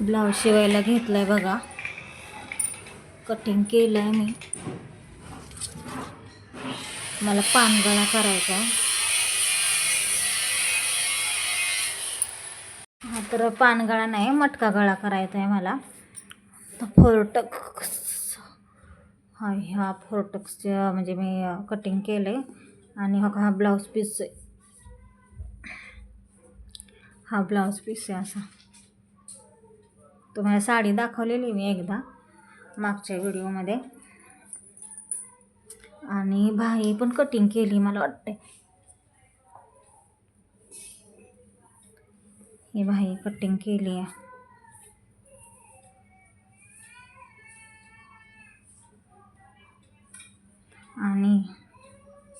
Blouse शिवायला घेतलाय बघा. कटिंग केलं आहे मी. मला पानगळा करायचा आहे. हा तर पानगळा नाही मटका गळा करायचा आहे मला. तर फोरटक्स हा ह्या फोरटक्सचं म्हणजे मी कटिंग केलं आहे आणि हा हा ब्लाऊज पीस आहे. हा ब्लाऊज पीस आहे असा. तुम्हाला साडी दाखवलेली मी एकदा मागच्या व्हिडिओमध्ये. आणि भाई पण कटिंग केली मला वाटते ही भाई कटिंग केली आहे. आणि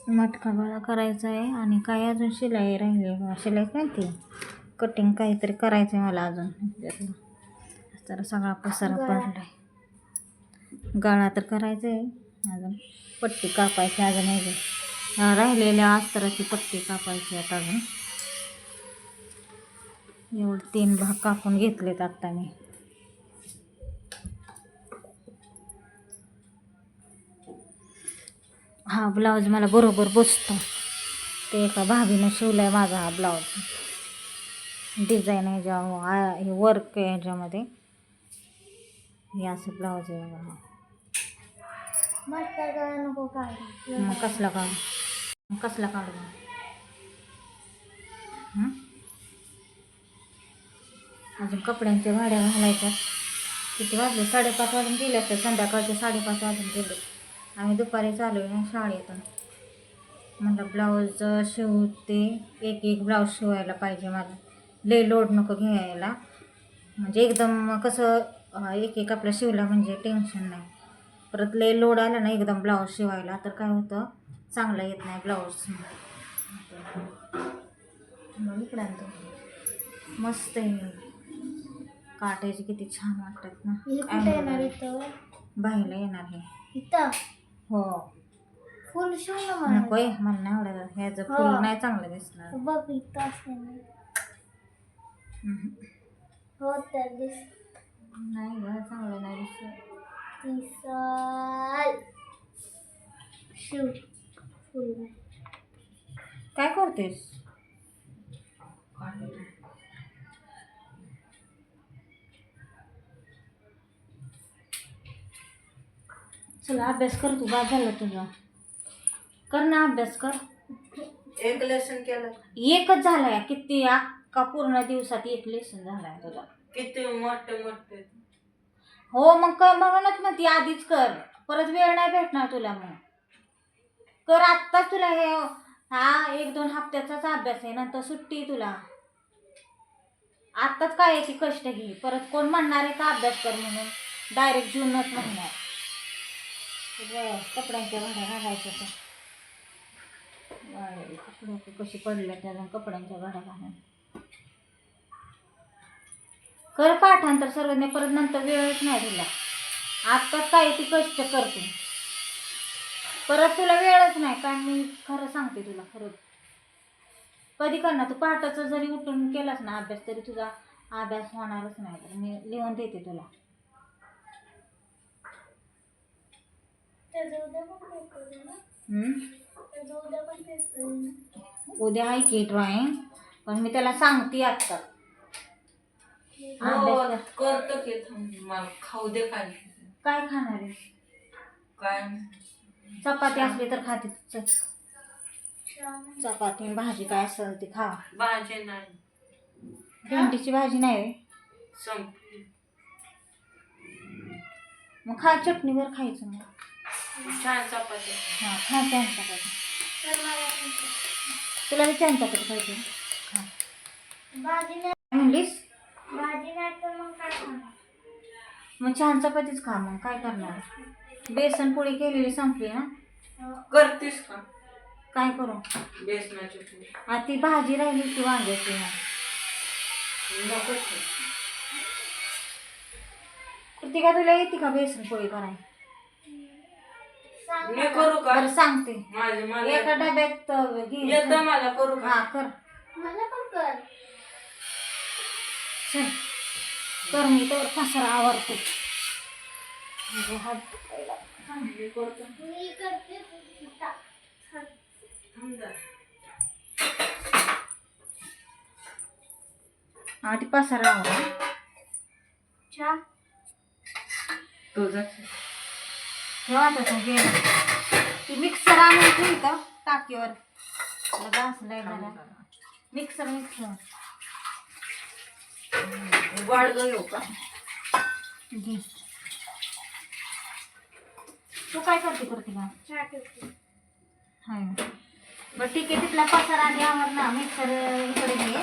मटका गोळा करायचा आहे आणि काय अजून शिलाई राहिली आहे? शिलाई काय ती? कटिंग काहीतरी करायचं आहे मला अजून. ह्याच्यातलं. तर सगळा पसारा पडला आहे गळा तर करायचा आहे अजून पट्टी कापायची अजून एक. ह्या राहिलेल्या अस्तराची पट्टी कापायची आता अजून. एवढे तीन भाग कापून घेतलेत आत्ता मी. हा ब्लाऊज मला बरोबर बसतो. ते एका भाभीनं शिवला आहे माझा हा ब्लाऊज. डिझाईन ह्याच्या आ- हे वर्क आहे ह्याच्यामध्ये. हे असं ब्लाऊज आहे बघा. नको काय मग कसला काढू? मग कसला काढू हं? अजून कपड्यांच्या भाड्या घालायच्या. किती वाजले? साडेपाच वाजून गेले असते संध्याकाळचे साडेपाच वाजून गेले. आम्ही दुपारी चालू आहे ना शाळेतून. म्हणलं ब्लाऊज शिवते. एक एक ब्लाऊज शिवायला पाहिजे मला. लय लोड नको घ्यायला. म्हणजे एकदम कसं एक एक आपला शिवला म्हणजे टेन्शन नाही. परत लय लोड आला ना एकदम ब्लाऊज शिवायला तर काय होतं? चांगलं येत नाही ब्लाऊज इकडे मस्त आहे काटायचे किती छान वाटतात ना. हे बाहेरला येणार हे. इथं? हो. फुल शिव ना नको मला आहे मला नाही आवडत. ह्याचं हो. फुल नाही चांगलं दिसणार. बघ इथं. हो तर दिस नाही ग चांगलं नाही दिसत दिसल. शिव फुल काय करतेस? चला अभ्यास कर तू बाद झालं तुझं. कर ना अभ्यास कर. एक लेसन केलं. एकच झालाय किती अख्खा पूर्ण दिवसात एक लेसन झालाय तुझा? किती मोठे मोठे. हो मग कर म्हणूनच मग ती आधीच कर. परत वेळ नाही भेटणार तुला मग. कर आत्ताच तुला हे हा एक दोन हप्त्याचाच अभ्यास आहे नंतर सुट्टी आहे तुला. आत्ताच काय आहे ती कष्ट घे परत कोण म्हणणार आहे का अभ्यास कर म्हणून? डायरेक्ट जूनच म्हणणार. कपड्यांच्या भाड्या घालायच्या तर बाई, कपडे कशी पडल्या त्या कपड्यांच्या भाड्या घालून? कर पाठांतर सर्वज्ञ परत नंतर वेळच नाही तुला आत्ताच काय ती कष्ट करते. परत तुला वेळच नाही कारण मी खरं सांगते तुला खरंच कधी करणार? तू पहाटाचं जरी उठून केलास ना अभ्यास तरी तुझा अभ्यास होणारच नाही. तर मी लिहून देते तुला. हम्म? उद्या आहे की ड्रॉइंग पण मी त्याला सांगते आत्ता. हो. करतो की थांब, मला खाऊ दे काय काय खाणार आहे? काय चपाती असली तर खाते. चपाती आणि भाजी काय असेल ती खा. भाजी नाही. भेंडीची भाजी नाही होय. संपली. मग खा चटणीवर खायचं मग. छान चपाती. हां खा छान चपाती. तुला बी छान चपाती काय म्हणलीस? नाही तर मग काय खाणार मग छान चपातीच खा मग काय करणार? बेसन पोळी केलेली संपली ना? हो. करतेस का? काय करू? बेसनाची पोळी. आ ती भाजी राहिली ती वांग्याची मग. नको कृतिका तुला येते का बेसन पोळी कराय? सांग मी करू का? बरं सांगते. माझे एका मला डब्यात अं, घे. येतं मला करू का? हा कर. मला पण कर. चल. कर मी तर पसारा आवडते म्हणजे. मी करतो मी करते ता- हा. थांब जरा. हा ती पसारा आवड तुझं ठेवायचं तो गेला ती मिक्सर आणून ठेवतं टाकीवर घासलंय. मिक्सर मिक्सर वाढ येऊ का तू काय करते करते. का हाय. बरं ठीक आहे तिथला पसारा आधी आवर ना. मिक्सर इकडे घे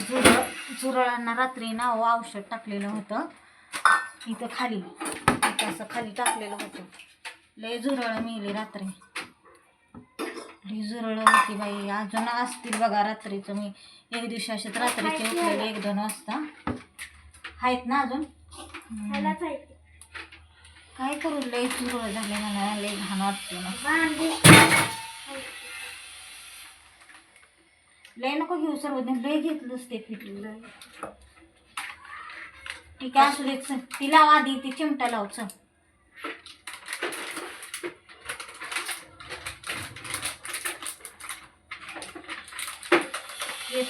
झुरळ झुरळांना रात्री ना औषध टाकलेलं होतं. इथं खाली. इथं असं खाली टाकलेलं होतं. लय झुरळ मिली रात्री. झुरळ होती बाई. अजून असतील बघा रात्रीचं. मी एक दिवशी अशात रात्रीचे उठलेले एक दोन वाजता. आहेत ना अजून? काय करू? लय झुरळ झाले मला लय घाण वाटते ना. लय नको घेऊ सर्वजण. लय घेतलंच ते फिटलेलं ठीक आहे असू दे. ती लाव आधी. ती चिमटा लाव.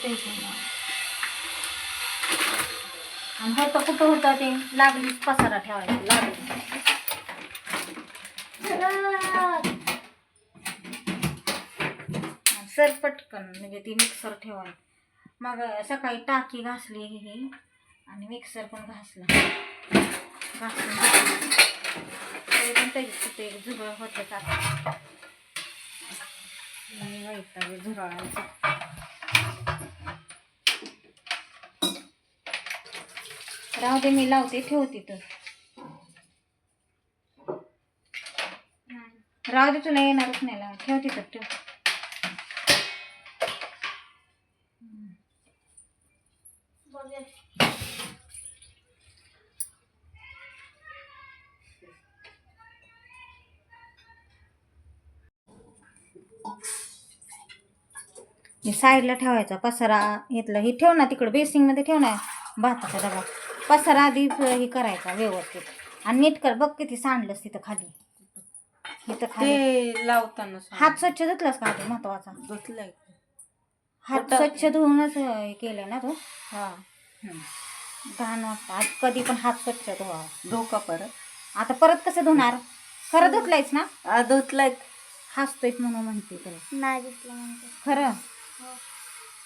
चल आणि होतं कुठं होतं ते? लागलीच पसारा ठेवायला. लागली. सर पटकन म्हणजे ती मिक्सर ठेवाय मग सकाळी टाकी घासली ही. आणि मिक्सर पण घासला. घासून तरी पण त्याची कुठे एक झुरळ होतं का झुरळायचं राहू दे मी लावते ठेवते तर. राहू दे तुला येणारच नाही लावा ठेवते तर ठेव. साईडला ठेवायचा पसारा घेतला. हे ठेव ना तिकडं बेसिंगमध्ये ठेव ना भाताचा डबा. पसारा आधी हे करायचा व्यवस्थित. आणि नीट कर बघ किती सांडलंस तिथं खाली. इथं खाली. ते लावताना सांग. हात स्वच्छ धुतलास का आधी महत्त्वाचा. धुतलंय. हात? स्वच्छ धुवूनच हे केलंय ना तू? हा. घाण वाटतं. आज कधी पण हात स्वच्छ धुवा. धोका परत. आता परत कसं धुणार? खरं धुतलायस ना? आ, धुतलंय. हसतोय म्हणून म्हणते तुला. नाही धुतलं म्हणते. खरं? हो.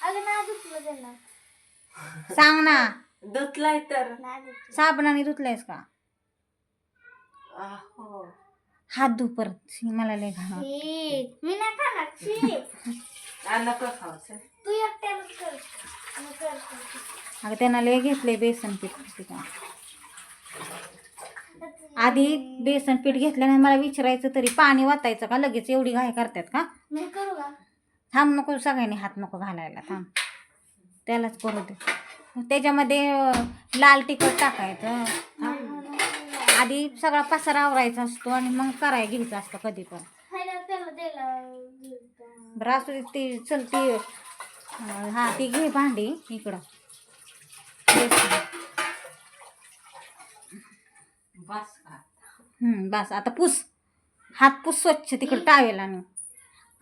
अगं नाही धुतलं त्याला सांग ना. धुतलाय तर. साबणाने धुतलायस का? हात धु परत. शी, मला लय घाण वाटतं. छी, मी नाही खाणार. छी. आ, नको खावचं तू एकट्यालाच कर. मी करते. अगं त्यांना लय घेतलंय बेसन पीठ का आधी बेसन पीठ घेतल्याने मला विचारायचं तरी पाणी वाटायचं का? लगेच एवढी घाई करतात का? मी करू का? थांब नको सगळ्यांनी हात नको घालायला थांब. त्यालाच करू दे. त्याच्यामध्ये लाल तिखट टाकायचं. आधी सगळा पसारा आवरायचा असतो आणि मग कराय घ्यायचं असतं कधी पण. बरं असू ती चल ती हा ती घे भांडी इकडं. बस का? हम्म, बस आता पुस. हात पुस स्वच्छ तिकडं टावेल आणि.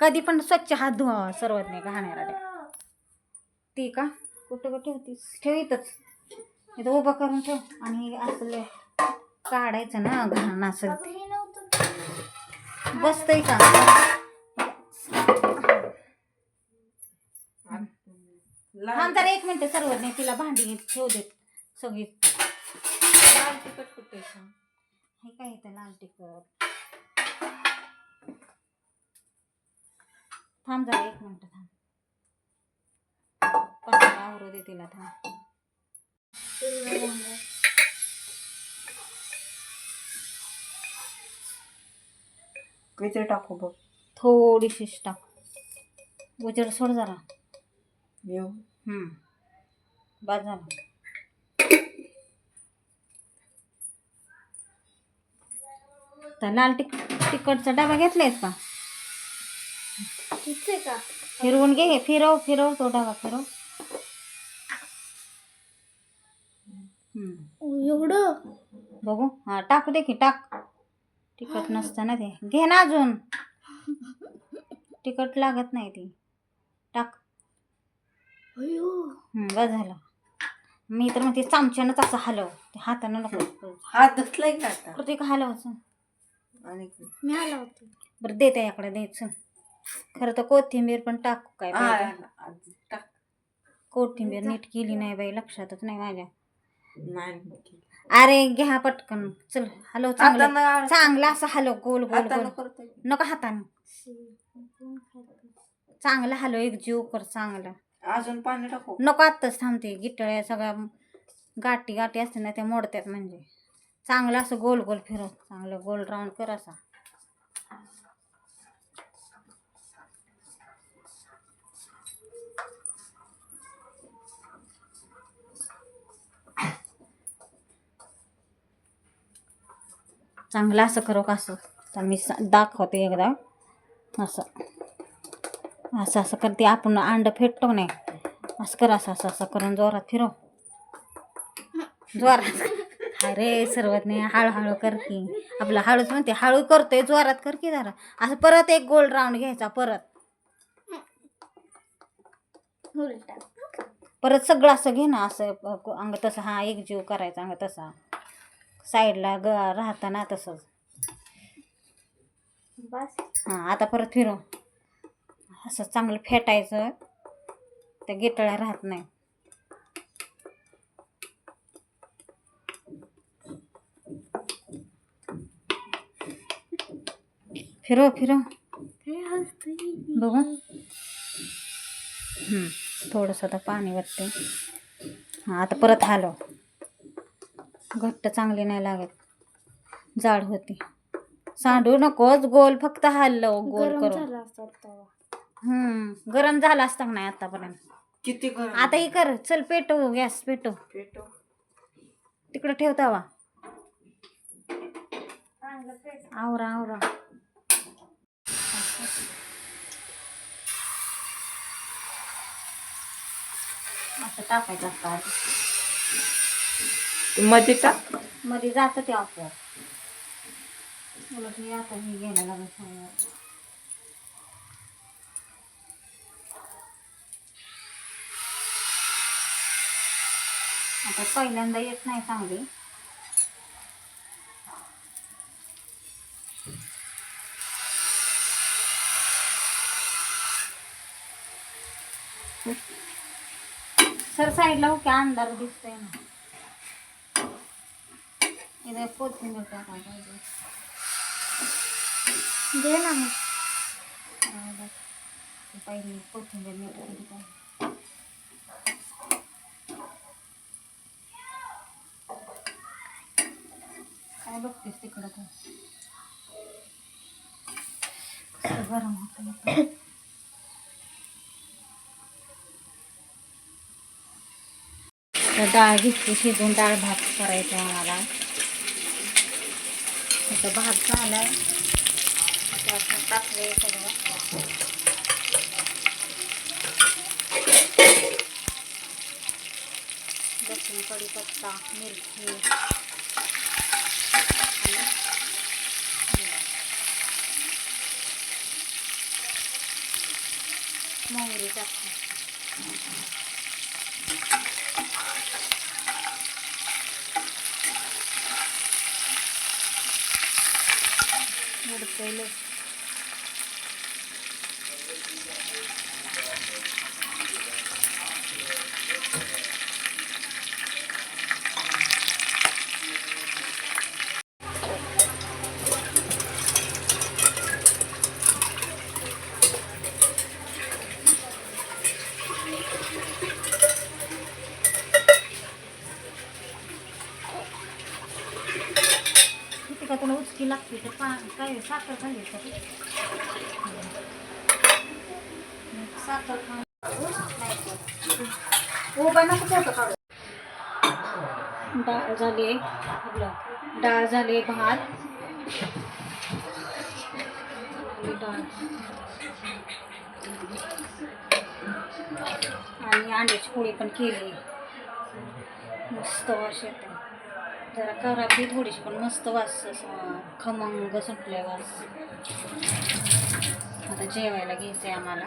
कधी पण स्वच्छ हात सर्वात नाही घाण्याला ती का? कुठं कुठं ठेवतीस ठेव इथंच. इथं उभं करून ठेव. आणि हे असलं काढायचं ना घाण असं. बसतंय का? जरा एक मिनिट सर्वात नाही तिला भांडी ठेव देत सगळी. लाल तिखट कुठे? हे काय इथं लाल तिखट? थांब जरा एक मिनिट थांब. आवरू दे तिला थांब. किती टाकू बघ. थोडीशी टाक. उजर सोड जरा. येऊ. हम्म. बाद झाला. तर लाल तिक तिखटचा डबा घेतलायस का? ठीक आहे का? फिरवून घे फिरव फिरव तो डबा फिरव. एवढं? बघू. हा टाकू दे की टाक. तिखट नसतं ना ते. घे ना अजून. तिखट लागत नाही ती. टाक. अयो. हं, बस झालं. मी तर म्हणते चमच्यानंच असं हलव. ते हातानं नको. हात धुतलाय का आता? हलवायचं. आणि मी आला होते बरं दे त्याच्याकडे द्यायचं खरं तर कोथिंबीर पण टाकू काय टाक. कोथिंबीर नीट केली नाही बाई लक्षातच नाही माझ्या. नाही अरे घ्या पटकन. चल हलव चांगलं. हातानं चांगलं असं हलव गोल गोल गोल. करतोय. नको हातानं. चांगलं हलव एक जीव कर चांगलं. अजून पाणी टाकू. नको आत्ताच थांबते. गिटळ्या सगळ्या गाठी गाठी असते ना त्या मोडतात म्हणजे. चांगलं असं गोल गोल फिरव. चांगलं गोल राऊंड कर असा. चांगलं असं करू का असं? तर मी दाखवते एकदा. असं. असं असं करते. आपण अंड फेटतो नाही. असं कर असं असं असं करून जोरात फिरव. जोरात. अरे सर्वात नाही हळूहळू करते आपलं हळूच म्हणते हळू करतोय जोरात कर की जरा. असं परत एक गोल राऊंड घ्यायचा परत. परत सगळं असं घे ना असं अंग तसं. हा एक जीव करायचा अंग तसा. साईडला ग राहताना तसंच. बस हां आता परत फिरव. असं चांगलं फेटायचं. त्या गिटळ्या राहत नाही. फिरव फिरव. बघू. थोडंसं आता पाणी वाटते हां आता परत हलव. घट्ट चांगली नाही लागत. जाड होती. सांडू नकोच गोल फक्त हलव गोल गरम करून. झाला असता तवा. हम्म गरम झाला असता नाही आतापर्यंत. किती गरम आता हे कर चल पेटव गॅस पेटव. पेटव. तिकडे ठेवतावा चांगलं पेट आवरा आवरा. असं टाकायचं असतं आधी. मध्ये टाकमध्ये जातं ते आपोआप. उलट मी आता हे घ्यायला लागत नाही. आता पहिल्यांदा येत नाही चांगली. सर साईडला हो की अंधार दिसतोय ना. इथे कोथिंबीर टाकायला पाहिजे दे ना मग राहिलं. ते पहिली कोथिंबीर मीठ केली पाहिजे. काय बघतेस तिकडं तू कसं गरम होतं तर डाळ घेतली शिजून डाळ भात करायचा आहे आम्हाला आता भात झाला आहे टाकले सगळं. लसूण कढीपत्ता मिरची. मोहरी टाकते उडतंय लसूण किती का तुला उचकी लागते तर पा काय साखर खाल्ली का साखर खा डाळ झाली आपलं डाळ झाली भात. आणि डाळ आणि अंड्याची पोळी पण केली मस्त वाश येते जरा खराब थोडीशी पण मस्त वास असा खमंग सुटल्या वास आता जेवायला घ्यायचं आहे आम्हाला.